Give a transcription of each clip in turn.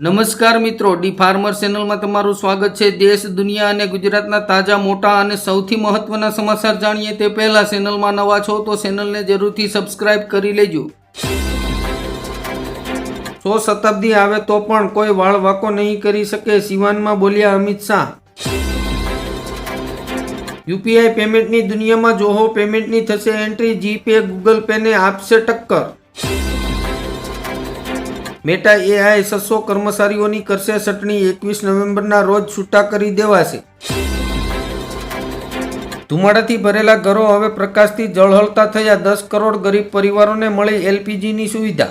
નમસ્કાર મિત્રો, D farmer ચેનલમાં તમારું સ્વાગત છે. દેશ, દુનિયા અને ગુજરાતના તાજા, મોટા અને સૌથી મહત્વના સમાચાર જાણીએ તે પહેલા ચેનલમાં નવા છો તો ચેનલને જરૂરથી સબસ્ક્રાઇબ કરી લેજો. સો શતાબ્દી આવે તો પણ કોઈ વાળ વાકો નહીં કરી શકે, સિવાનમાં બોલ્યા અમિત શાહ. યુપીઆઈ પેમેન્ટની દુનિયામાં જોહો, પેમેન્ટની થશે એન્ટ્રી જીપે ગૂગલ પેને આપશે ટક્કર. મેટા એઆઈ છસો કર્મચારીઓની કરશે છટણી એકવીસ નવેમ્બરના રોજ છૂટા કરી દેવાશે. ધુમાડાથી ભરેલા ઘરો હવે પ્રકાશથી જળહળતા થયા. દસ કરોડ ગરીબ પરિવારોને મળી એલપીજીની સુવિધા.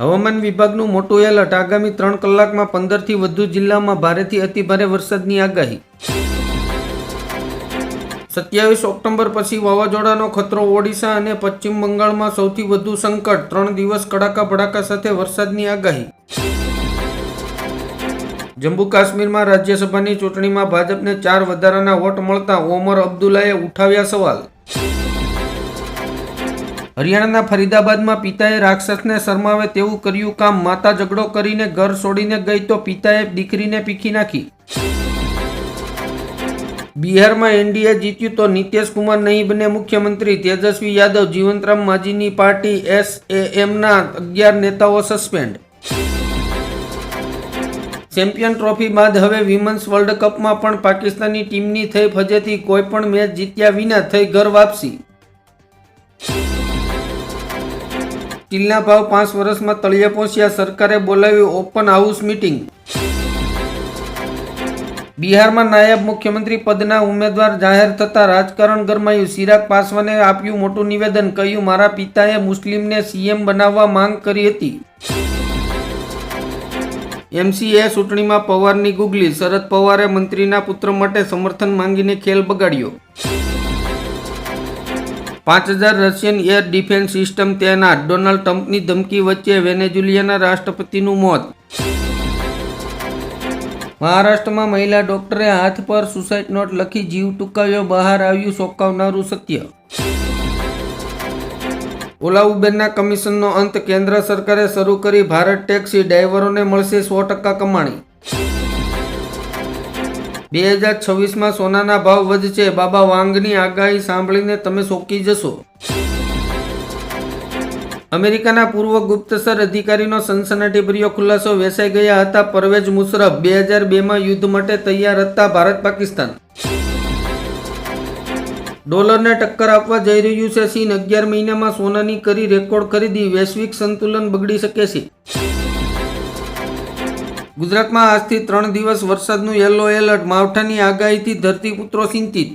હવામાન વિભાગનું મોટું એલર્ટ. આગામી ત્રણ કલાકમાં પંદરથી વધુ જિલ્લામાં ભારેથી અતિભારે વરસાદની આગાહી. સત્યાવીસ ઓક્ટોબર પછી વાવાઝોડાનો ખતરો ઓડિશા અને પશ્ચિમ બંગાળમાં સૌથી વધુ સંકટ. ત્રણ દિવસ કડાકા ભડાકા સાથે વરસાદની આગાહી. જમ્મુ કાશ્મીરમાં રાજ્યસભાની ચૂંટણીમાં ભાજપને ચાર વધારાના વોટ મળતા ઓમર અબ્દુલ્લાએ ઉઠાવ્યા સવાલ. હરિયાણાના ફરીદાબાદમાં પિતાએ રાક્ષસને શરમાવે તેવું કર્યું કામ. માતા ઝઘડો કરીને ઘર છોડીને ગઈ તો પિતાએ દીકરીને પીખી નાખી. બિહારમાં એનડીએ જીત્યું તો નીતિશ કુમાર નહીં બને મુખ્યમંત્રી તેજસ્વી યાદવ જીવંતરામ માજીની પાર્ટી એસએએમના અગિયાર નેતાઓ સસ્પેન્ડ. ચેમ્પિયન ટ્રોફી બાદ હવે વિમન્સ વર્લ્ડ કપમાં પણ પાકિસ્તાની ટીમની થઈ ફજેથી કોઈ પણ મેચ જીત્યા વિના થઈ ઘર વાપસી. સ્ટીલના ભાવ પાંચ વર્ષમાં તળિયે પહોંચ્યા, સરકારે બોલાવ્યું ઓપન હાઉસ મીટિંગ. બિહારમાં નાયબ મુખ્યમંત્રી પદના ઉમેદવાર જાહેર થતાં રાજકારણ ગરમાયું. ચિરાગ પાસવાને આપ્યું મોટું નિવેદન, કહ્યું, મારા પિતાએ મુસ્લિમને સીએમ બનાવવા માંગ કરી હતી. એમસીએ ચૂંટણીમાં પવારની ગુગલી, શરદ પવારે મંત્રીના પુત્ર માટે સમર્થન માંગીને ખેલ બગાડ્યો. પાંચ હજાર રશિયન એર ડિફેન્સ સિસ્ટમ તૈનાત, ડોનાલ્ડ ટ્રમ્પની ધમકી વચ્ચે વેનેઝુલિયાના રાષ્ટ્રપતિનું મોત. મહારાષ્ટ્રમાં મહિલા ડોક્ટરે હાથ પર સુસાઇડ નોટ લખી જીવ ટૂંકાવ્યો બહાર આવ્યું ચોંકાવનારું સત્ય. ઓલા ઉબેરના કમિશનનો અંત કેન્દ્ર સરકારે શરૂ કરી ભારત ટેક્સી ડ્રાઈવરોને મળશે સો ટકા કમાણી. બે હજાર છવ્વીસમાં સોનાના ભાવ વધશે. બાબા વાંગની આગાહી સાંભળીને તમે ચોંકી જશો. અમેરિકાના પૂર્વ ગુપ્તસર અધિકારીનો સનસનાટીભર્યો ખુલાસો વેસાઈ ગયા હતા. પરવેજ મુશરફ બે હજાર બેમાં યુદ્ધ માટે તૈયાર હતા ભારત પાકિસ્તાન. ડોલરને ટક્કર આપવા જઈ રહ્યું છે. ચીન અગિયાર મહિનામાં સોનાની કરી રેકોર્ડ ખરીદી વૈશ્વિક સંતુલન બગડી શકે છે. ગુજરાતમાં આજથી ત્રણ દિવસ વરસાદનું યલો એલર્ટ. માવઠાની આગાહીથી ધરતીપુત્રો ચિંતિત.